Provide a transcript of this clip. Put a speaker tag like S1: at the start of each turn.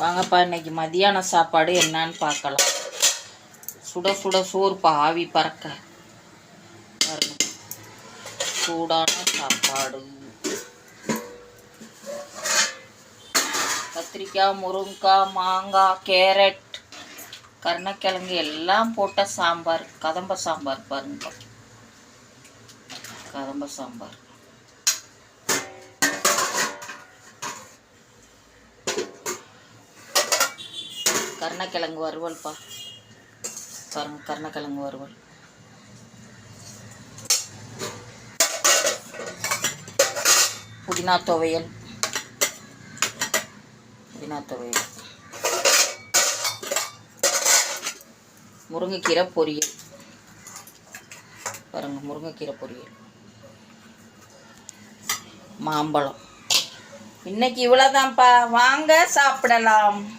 S1: வாங்கப்பா இன்னைக்கு மதியான சாப்பாடு என்னன்னு பார்க்கலாம். சுட சுட சோறுப்பா ஆவி பறக்க. சூடான சாப்பாடு. கத்திரிக்காய் முருங்கைக்காய் மாங்காய் கேரட் கருணக்கிழங்கு எல்லாம் போட்ட சாம்பார். கதம்ப சாம்பார் பாருங்க. கதம்ப சாம்பார். கருணக்கிழங்கு வறுவல்ப்பா பாருங்க கருணக்கிழங்கு வறுவல். புதினா துவையல். புதினா துவையல். முருங்கைக்கீரை பொரியல். பாருங்க முருங்கைக்கீரை பொரியல். மாம்பழம். இன்னைக்கு இவ்வளோதான்ப்பா வாங்க சாப்பிடலாம்.